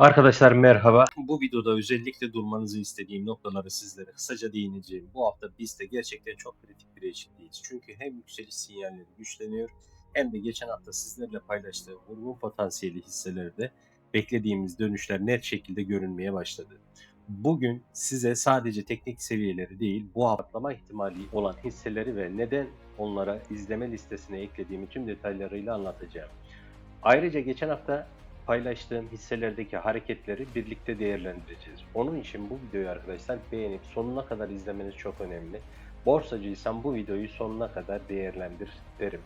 Arkadaşlar merhaba. Bu videoda özellikle durmanızı istediğim noktaları sizlere kısaca değineceğim. Bu hafta biz de gerçekten çok kritik bir eşitliyiz. Çünkü hem yükseliş sinyalleri güçleniyor hem de geçen hafta sizlerle paylaştığım vurgun potansiyeli hisselerde beklediğimiz dönüşler net şekilde görünmeye başladı. Bugün size sadece teknik seviyeleri değil bu atlama ihtimali olan hisseleri ve neden onlara izleme listesine eklediğimi tüm detaylarıyla anlatacağım. Ayrıca geçen hafta paylaştığım hisselerdeki hareketleri birlikte değerlendireceğiz. Onun için bu videoyu arkadaşlar beğenip sonuna kadar izlemeniz çok önemli. Borsacıysan bu videoyu sonuna kadar değerlendir derim.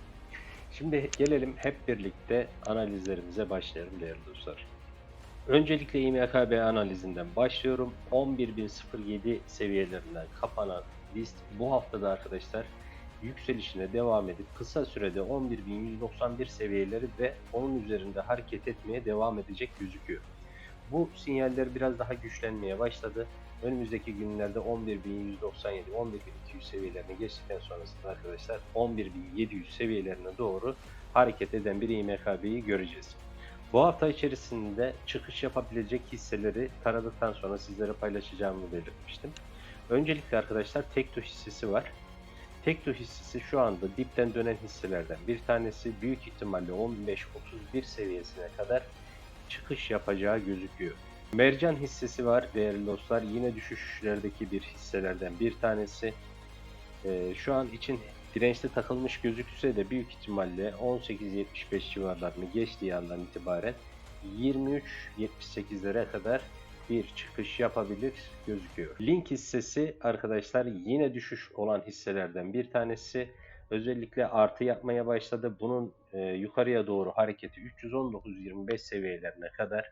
Şimdi gelelim hep birlikte analizlerimize başlayalım değerli dostlar. Öncelikle İMKB analizinden başlıyorum. 11.007 seviyelerinden kapanan list bu haftada arkadaşlar yükselişine devam edip kısa sürede 11.191 seviyeleri ve onun üzerinde hareket etmeye devam edecek gözüküyor. Bu sinyaller biraz daha güçlenmeye başladı. Önümüzdeki günlerde 11.197, 11.200 seviyelerini geçtikten sonrasında arkadaşlar 11.700 seviyelerine doğru hareket eden bir İMKB'yi göreceğiz. Bu hafta içerisinde çıkış yapabilecek hisseleri taradıktan sonra sizlere paylaşacağımı belirtmiştim. Öncelikle arkadaşlar Tekto hissesi var. Tekto hissesi şu anda dipten dönen hisselerden bir tanesi büyük ihtimalle 15-31 seviyesine kadar çıkış yapacağı gözüküyor. Mercan hissesi var değerli dostlar. Yine düşüşlerdeki bir hisselerden bir tanesi. Ee, şu an için dirençte takılmış gözükse de büyük ihtimalle 18.75 civarlarını geçtiği andan itibaren 23.78'lere kadar bir çıkış yapabilir gözüküyor. Link hissesi arkadaşlar yine düşüş olan hisselerden bir tanesi. Özellikle artı yapmaya başladı. Bunun e, yukarıya doğru hareketi 319.25 seviyelerine kadar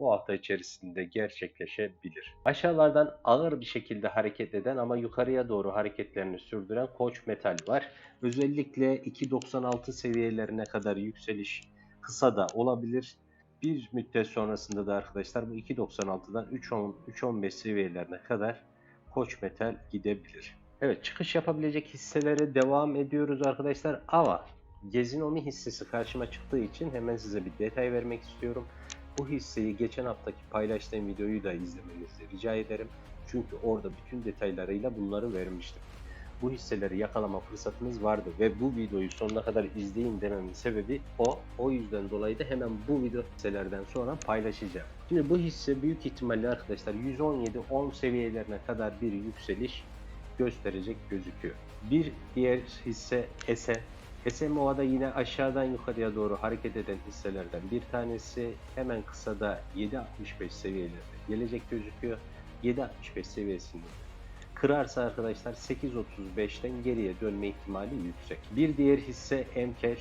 bu hafta içerisinde gerçekleşebilir. Aşağılardan ağır bir şekilde hareket eden ama yukarıya doğru hareketlerini sürdüren Koç Metal var. Özellikle 2.96 seviyelerine kadar yükseliş kısa da olabilir. Bir müddet sonrasında da arkadaşlar bu 2.96'dan 3.10 3.15 seviyelerine kadar Koç Metal gidebilir. Evet çıkış yapabilecek hisselere devam ediyoruz arkadaşlar ama Gezinomi hissesi karşıma çıktığı için hemen size bir detay vermek istiyorum. Bu hisseyi geçen haftaki paylaştığım videoyu da izlemenizi rica ederim. Çünkü orada bütün detaylarıyla bunları vermiştim. Bu hisseleri yakalama fırsatınız vardı ve bu videoyu sonuna kadar izleyin dememin sebebi o. O yüzden dolayı da hemen bu video hisselerden sonra paylaşacağım. Şimdi bu hisse büyük ihtimalle arkadaşlar 117-10 seviyelerine kadar bir yükseliş gösterecek gözüküyor. Bir diğer hisse ESE. SMO'da yine aşağıdan yukarıya doğru hareket eden hisselerden bir tanesi hemen kısada 7.65 seviyelerinde gelecek gözüküyor. 7.65 seviyesinde kırarsa arkadaşlar 8.35'ten geriye dönme ihtimali yüksek. Bir diğer hisse Emker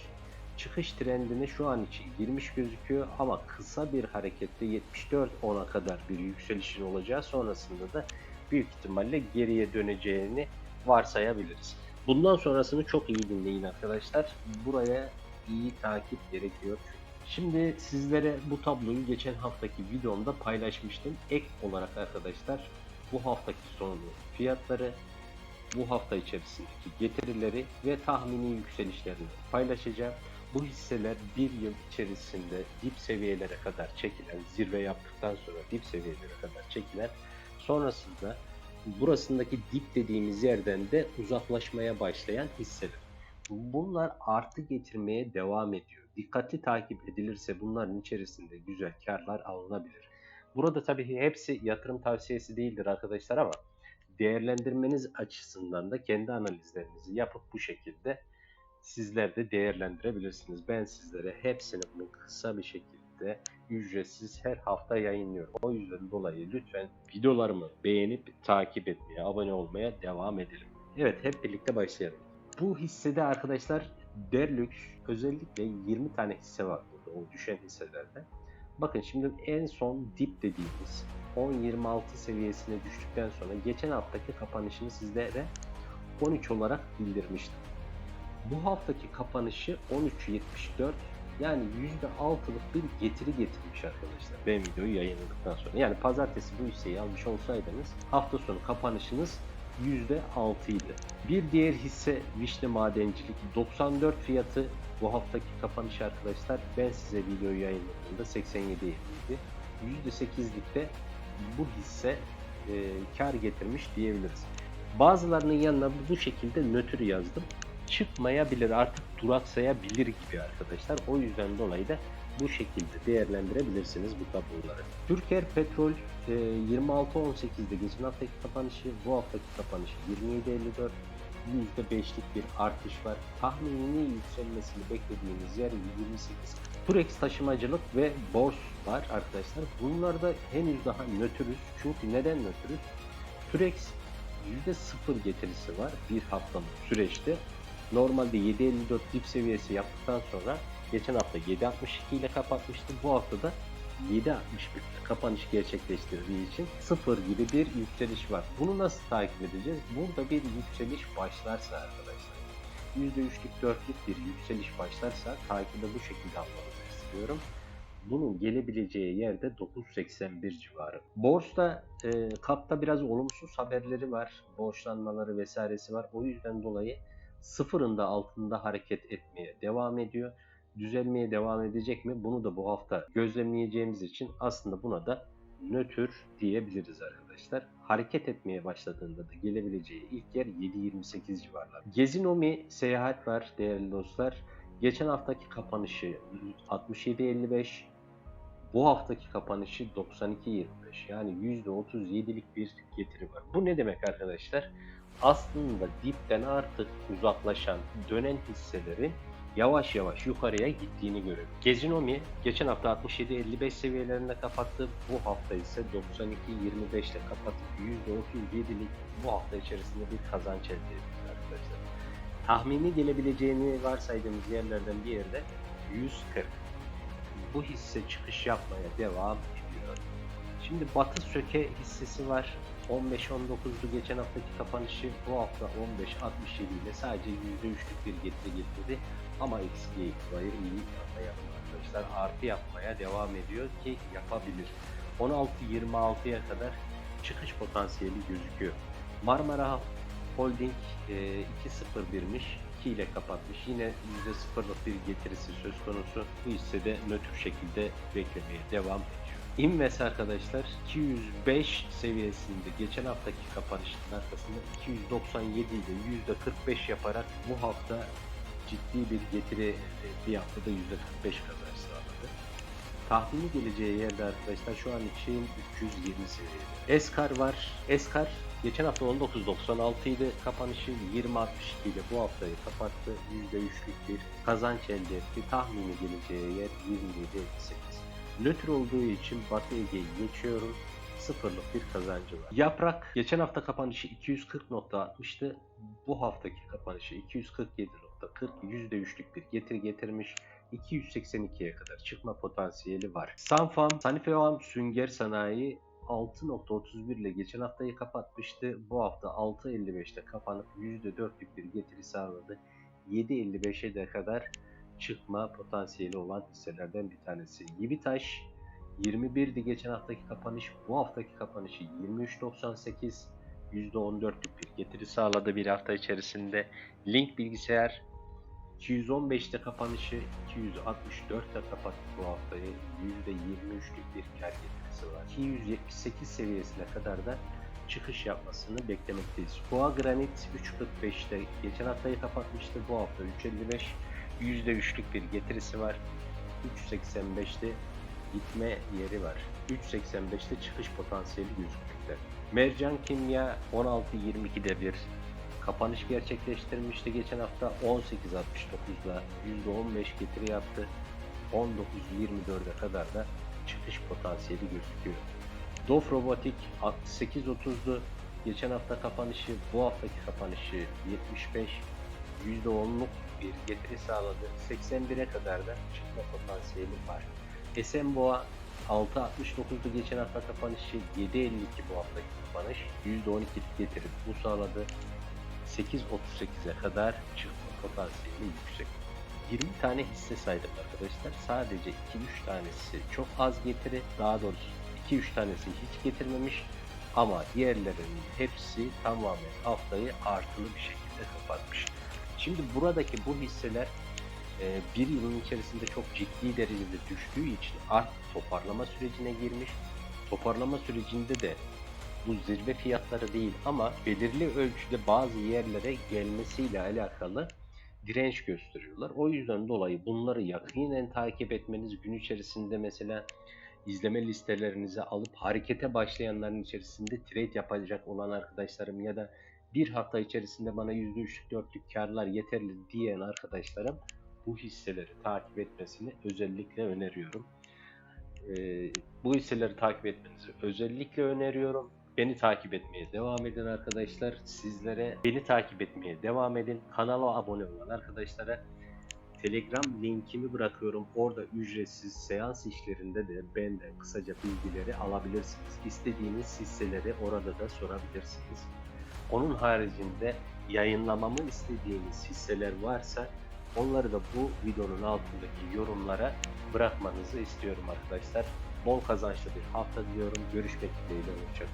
çıkış trendine şu an için girmiş gözüküyor ama kısa bir harekette 74.10'a kadar bir yükselişin olacağı sonrasında da büyük ihtimalle geriye döneceğini varsayabiliriz. Bundan sonrasını çok iyi dinleyin arkadaşlar. Buraya iyi takip gerekiyor. Şimdi sizlere bu tabloyu geçen haftaki videomda paylaşmıştım. Ek olarak arkadaşlar bu haftaki sonu fiyatları, bu hafta içerisindeki getirileri ve tahmini yükselişlerini paylaşacağım. Bu hisseler bir yıl içerisinde dip seviyelere kadar çekilen, zirve yaptıktan sonra dip seviyelere kadar çekilen, sonrasında burasındaki dip dediğimiz yerden de uzaklaşmaya başlayan hisseler. Bunlar artı getirmeye devam ediyor. Dikkatli takip edilirse bunların içerisinde güzel karlar alınabilir. Burada tabii hepsi yatırım tavsiyesi değildir arkadaşlar ama değerlendirmeniz açısından da kendi analizlerinizi yapıp bu şekilde sizler de değerlendirebilirsiniz. Ben sizlere hepsini bunun kısa bir şekilde ücretsiz her hafta yayınlıyorum. O yüzden dolayı lütfen videolarımı beğenip takip etmeye, abone olmaya devam edelim. Evet hep birlikte başlayalım. Bu hissede arkadaşlar Derlux özellikle 20 tane hisse var burada o düşen hisselerde. Bakın şimdi en son dip dediğimiz 10.26 seviyesine düştükten sonra geçen haftaki kapanışını sizlere 13 olarak bildirmiştim. Bu haftaki kapanışı 13.74 yani %6'lık bir getiri getirmiş arkadaşlar. Ben videoyu yayınladıktan sonra. Yani pazartesi bu hisseyi almış olsaydınız hafta sonu kapanışınız %6 idi. Bir diğer hisse Vişne Madencilik 94 fiyatı bu haftaki kapanış arkadaşlar ben size videoyu yayınladığımda 87 idi. %8'likte bu hisse e, kar getirmiş diyebiliriz. Bazılarının yanına bu şekilde nötr yazdım. Çıkmayabilir artık duraksayabilir gibi arkadaşlar. O yüzden dolayı da bu şekilde değerlendirebilirsiniz bu tabloları. Türker Petrol e, 26.18'de geçen haftaki kapanışı, bu haftaki kapanışı 27.54 %5'lik bir artış var. Tahmini yükselmesini beklediğimiz yer 28. Turex taşımacılık ve bors var arkadaşlar. Bunlarda henüz daha nötrüz. Çünkü neden nötrüz? Turex %0 getirisi var bir haftalık süreçte. Normalde 7.54 dip seviyesi yaptıktan sonra geçen hafta 7.62 ile kapatmıştı. Bu hafta da 7.61 ile kapanış gerçekleştirdiği için sıfır gibi bir yükseliş var. Bunu nasıl takip edeceğiz? Burada bir yükseliş başlarsa arkadaşlar %3'lük 4'lük bir yükseliş başlarsa takibi bu şekilde almanızı istiyorum. Bunun gelebileceği yerde 9.81 civarı. Borsta e, kapta biraz olumsuz haberleri var. Borçlanmaları vesairesi var. O yüzden dolayı sıfırın da altında hareket etmeye devam ediyor. Düzelmeye devam edecek mi? Bunu da bu hafta gözlemleyeceğimiz için aslında buna da nötr diyebiliriz arkadaşlar. Hareket etmeye başladığında da gelebileceği ilk yer 7.28 civarlar. Gezinomi seyahat var değerli dostlar. Geçen haftaki kapanışı 67.55, bu haftaki kapanışı 92.25 yani %37'lik bir getiri var. Bu ne demek arkadaşlar? Aslında dipten artık uzaklaşan dönen hisselerin yavaş yavaş yukarıya gittiğini görüyoruz. Gezinomi geçen hafta 67.55 seviyelerinde kapattı. Bu hafta ise 92.25 ile kapatıp %37'lik bu hafta içerisinde bir kazanç elde etti arkadaşlar. Tahmini gelebileceğini varsaydığımız yerlerden bir yerde 140. Bu hisse çıkış yapmaya devam ediyor. Şimdi Batı Söke hissesi var. 15-19'du geçen haftaki kapanışı bu hafta 15-67 ile sadece %3'lük bir getiri getirdi. Ama eksiye itibariyle iyi yapmaya arkadaşlar artı yapmaya devam ediyor ki yapabilir. 16-26'ya kadar çıkış potansiyeli gözüküyor. Marmara Holding e, 2.01'miş 2 ile kapatmış. Yine %0'lık bir getirisi söz konusu. Bu hissede nötr şekilde beklemeye devam ediyor. Inves arkadaşlar 205 seviyesinde geçen haftaki kapanışın arkasında 297 ile %45 yaparak bu hafta ciddi bir getiri bir haftada %45 kazanç sağladı. Tahmini geleceği yerde arkadaşlar şu an için 320 seviyede. Eskar var. Eskar geçen hafta 19.96 idi. Kapanışı 20.62 ile bu haftayı kapattı. %3'lük bir kazanç elde etti. Tahmini geleceği yer 27.58. Nötr olduğu için Batı Ege'yi geçiyorum. Sıfırlık bir kazancı var. Yaprak geçen hafta kapanışı 240.60'tı. Bu haftaki kapanışı 247.40 %3'lük bir getiri getirmiş. 282'ye kadar çıkma potansiyeli var. Sanfam, Sanifeam Sünger Sanayi 6.31 ile geçen haftayı kapatmıştı. Bu hafta 6.55'te kapanıp %4'lük bir getiri sağladı. 7.55'e de kadar çıkma potansiyeli olan hisselerden bir tanesi. Yibitaş 21'di geçen haftaki kapanış. Bu haftaki kapanışı 23.98 %14'lük bir getiri sağladı bir hafta içerisinde. Link bilgisayar 215'te kapanışı 264'te kapattı bu haftayı. %23'lük bir kar getirisi var. 278 seviyesine kadar da çıkış yapmasını beklemekteyiz. Boğa Granit 3.45'te geçen haftayı kapatmıştı. Bu hafta 3.55 %3'lük bir getirisi var. 3.85'te gitme yeri var. 3.85'te çıkış potansiyeli gözükmekte. Mercan Kimya 16.22'de bir kapanış gerçekleştirmişti geçen hafta 18.69'da %15 getiri yaptı. 19.24'e kadar da çıkış potansiyeli gözüküyor. Dof Robotik 68.30'du. Geçen hafta kapanışı, bu haftaki kapanışı 75 %10'luk bir getiri sağladı. 81'e kadar da çıkma potansiyeli var. Esenboğa 6.69'du geçen hafta kapanışı 7.52 bu haftaki kapanış %12'lik getiri bu sağladı. 8.38'e kadar çıkma potansiyeli yüksek. 20 tane hisse saydım arkadaşlar. Sadece 2-3 tanesi çok az getiri. Daha doğrusu 2-3 tanesi hiç getirmemiş. Ama diğerlerinin hepsi tamamen haftayı artılı bir şekilde kapatmış. Şimdi buradaki bu hisseler e, bir yılın içerisinde çok ciddi derecede düştüğü için artık toparlama sürecine girmiş. Toparlama sürecinde de bu zirve fiyatları değil ama belirli ölçüde bazı yerlere gelmesiyle alakalı direnç gösteriyorlar. O yüzden dolayı bunları yakinen takip etmeniz gün içerisinde mesela izleme listelerinize alıp harekete başlayanların içerisinde trade yapacak olan arkadaşlarım ya da bir hafta içerisinde bana %3'lük 4'lük karlar yeterli diyen arkadaşlarım bu hisseleri takip etmesini özellikle öneriyorum. Ee, bu hisseleri takip etmenizi özellikle öneriyorum. Beni takip etmeye devam edin arkadaşlar. Sizlere beni takip etmeye devam edin. Kanala abone olan arkadaşlara Telegram linkimi bırakıyorum. Orada ücretsiz seans işlerinde de benden kısaca bilgileri alabilirsiniz. İstediğiniz hisseleri orada da sorabilirsiniz. Onun haricinde yayınlamamı istediğiniz hisseler varsa onları da bu videonun altındaki yorumlara bırakmanızı istiyorum arkadaşlar. Bol kazançlı bir hafta diliyorum. Görüşmek dileğiyle. Hoşçakalın.